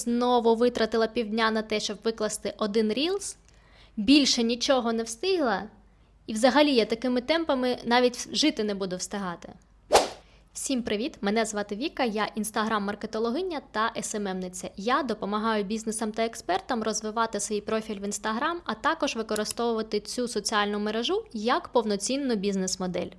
знову витратила півдня на те, щоб викласти один рілс, більше нічого не встигла, і взагалі я такими темпами навіть жити не буду встигати. Всім привіт! Мене звати Віка, я інстаграм-маркетологиня та СММниця. Я допомагаю бізнесам та експертам розвивати свій профіль в інстаграм, а також використовувати цю соціальну мережу як повноцінну бізнес-модель.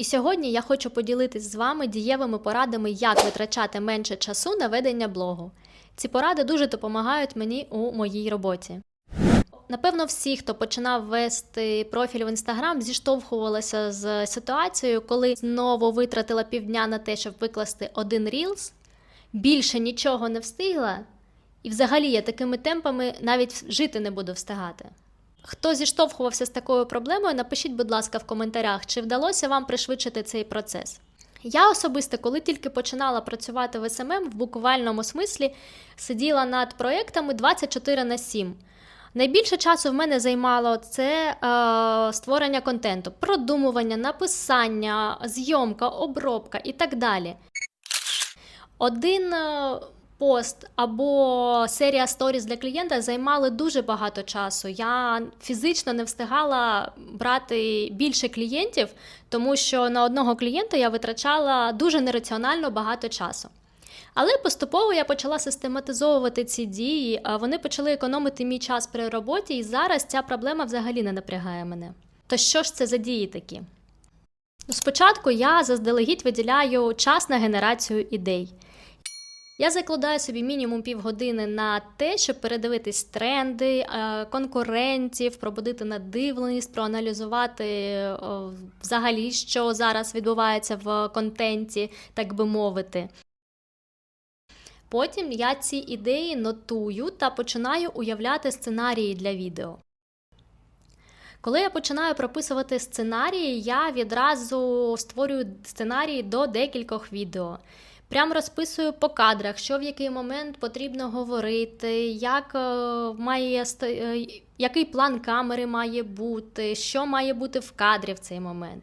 І сьогодні я хочу поділитись з вами дієвими порадами, як витрачати менше часу на ведення блогу. Ці поради дуже допомагають мені у моїй роботі. Напевно, всі, хто починав вести профіль в інстаграм, зіштовхувалися з ситуацією, коли знову витратила півдня на те, щоб викласти один рілс, більше нічого не встигла, і взагалі я такими темпами навіть жити не буду встигати. Хто зіштовхувався з такою проблемою, напишіть, будь ласка, в коментарях, чи вдалося вам пришвидшити цей процес. Я особисто, коли тільки починала працювати в СММ, в буквальному смислі сиділа над проєктами 24 на 7. Найбільше часу в мене займало це е, створення контенту, продумування, написання, зйомка, обробка і так далі. Один е, пост або серія сторіс для клієнта займали дуже багато часу. Я фізично не встигала брати більше клієнтів, тому що на одного клієнта я витрачала дуже нераціонально багато часу. Але поступово я почала систематизовувати ці дії, вони почали економити мій час при роботі, і зараз ця проблема взагалі не напрягає мене. То що ж це за дії такі? Спочатку я заздалегідь виділяю час на генерацію ідей. Я закладаю собі мінімум півгодини на те, щоб передивитись тренди, е, конкурентів, пробудити надивленість, проаналізувати е, взагалі, що зараз відбувається в контенті, так би мовити. Потім я ці ідеї нотую та починаю уявляти сценарії для відео. Коли я починаю прописувати сценарії, я відразу створюю сценарії до декількох відео. Прям розписую по кадрах, що в який момент потрібно говорити, як е, має е, який план камери має бути, що має бути в кадрі в цей момент.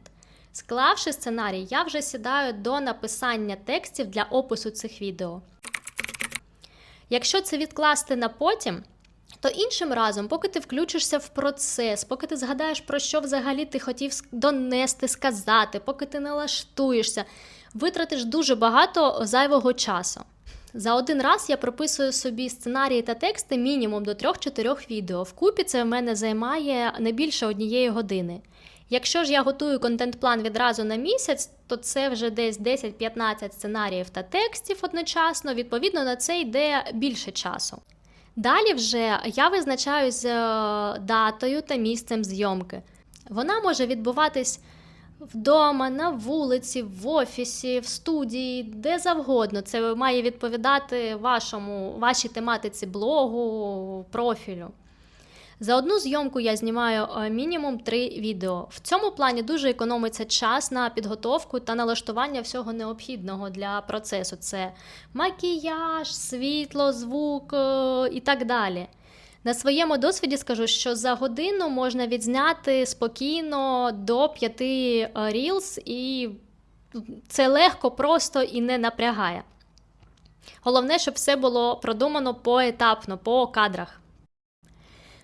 Склавши сценарій, я вже сідаю до написання текстів для опису цих відео. Якщо це відкласти на потім, то іншим разом, поки ти включишся в процес, поки ти згадаєш, про що взагалі ти хотів донести, сказати, поки ти налаштуєшся, витратиш дуже багато зайвого часу. За один раз я прописую собі сценарії та тексти мінімум до 3-4 відео. Вкупі це в мене займає не більше однієї години. Якщо ж я готую контент-план відразу на місяць, то це вже десь 10-15 сценаріїв та текстів одночасно, відповідно на це йде більше часу. Далі вже я визначаюсь е, датою та місцем зйомки. Вона може відбуватись вдома, на вулиці, в офісі, в студії, де завгодно. Це має відповідати вашому, вашій тематиці блогу, профілю. За одну зйомку я знімаю е, мінімум три відео. В цьому плані дуже економиться час на підготовку та налаштування всього необхідного для процесу. Це макіяж, світло, звук е, і так далі. На своєму досвіді скажу, що за годину можна відзняти спокійно до п'яти рілз, рілс, і це легко, просто і не напрягає. Головне, щоб все було продумано поетапно, по кадрах.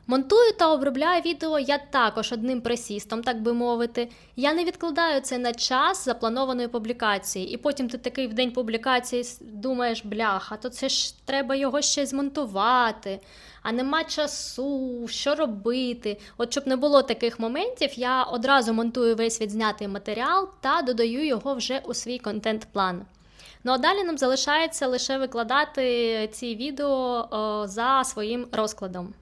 Монтую та обробляю відео я також одним присістом, так би мовити. Я не відкладаю це на час запланованої публікації, і потім ти такий в день публікації думаєш, бляха, то це ж треба його ще змонтувати, а нема часу, що робити. От щоб не було таких моментів, я одразу монтую весь відзнятий матеріал та додаю його вже у свій контент-план. Ну а далі нам залишається лише викладати ці відео за своїм розкладом.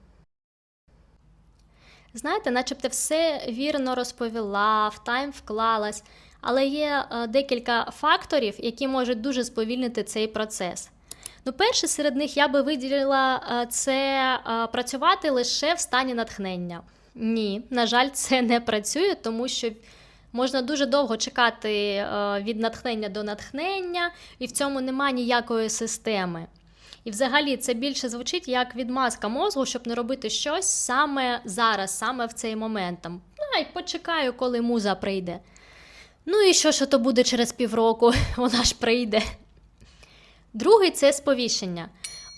Знаєте, начебто все вірно розповіла, в тайм вклалась, але є е, декілька факторів, які можуть дуже сповільнити цей процес. Ну, перше серед них я би виділила е, це е, працювати лише в стані натхнення. Ні, на жаль, це не працює, тому що можна дуже довго чекати від натхнення до натхнення, і в цьому немає ніякої системи. І взагалі це більше звучить як відмазка мозку, щоб не робити щось саме зараз, саме в цей момент. Там, Ай, почекаю, коли муза прийде. Ну і що, що то буде через півроку, вона ж прийде. Другий це сповіщення.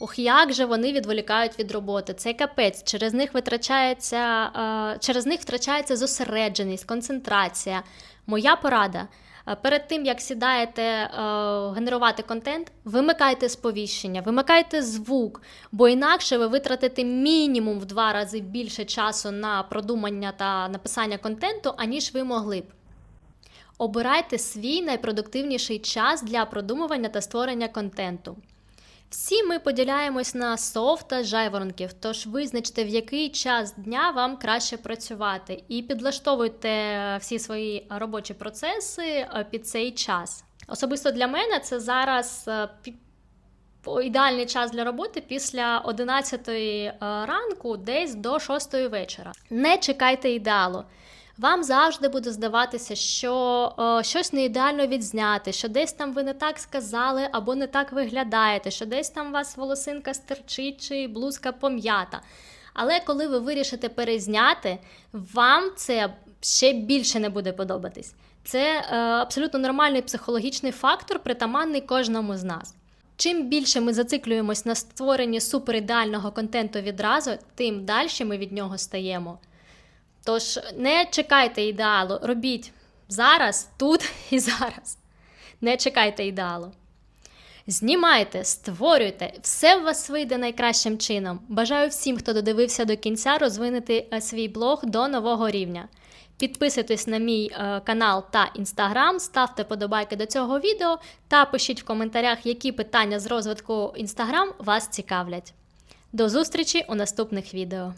Ох, як же вони відволікають від роботи. Це капець. Через них витрачається, е, через них втрачається зосередженість, концентрація. Моя порада. Е, Перед тим як сідаєте е, генерувати контент, вимикайте сповіщення, вимикайте звук, бо інакше ви витратите мінімум в два рази більше часу на продумання та написання контенту, аніж ви могли б. Обирайте свій найпродуктивніший час для продумування та створення контенту. Всі ми поділяємось на сов та жайворонків, тож визначте, в який час дня вам краще працювати, і підлаштовуйте всі свої робочі процеси е, під цей час. Особисто для мене це зараз е, ідеальний час для роботи після 11 ранку, десь до 6 вечора. Не чекайте ідеалу. Вам завжди буде здаватися, що е, щось не ідеально відзняти, що десь там ви не так сказали або не так виглядаєте, що десь там у вас волосинка стерчить чи блузка пом'ята. Але коли ви вирішите перезняти, вам це ще більше не буде подобатись. Це е, абсолютно нормальний психологічний фактор, притаманний кожному з нас. Чим більше ми зациклюємось на створенні суперідеального контенту відразу, тим далі ми від нього стаємо. Тож не чекайте ідеалу, робіть зараз, тут і зараз. Не чекайте ідеалу. Знімайте, створюйте, все в вас вийде найкращим чином. Бажаю всім, хто додивився до кінця, розвинути е, свій блог до нового рівня. Підписуйтесь на мій е, канал та інстаграм, ставте подобайки до цього відео та пишіть в коментарях, які питання з розвитку інстаграм вас цікавлять. До зустрічі у наступних відео.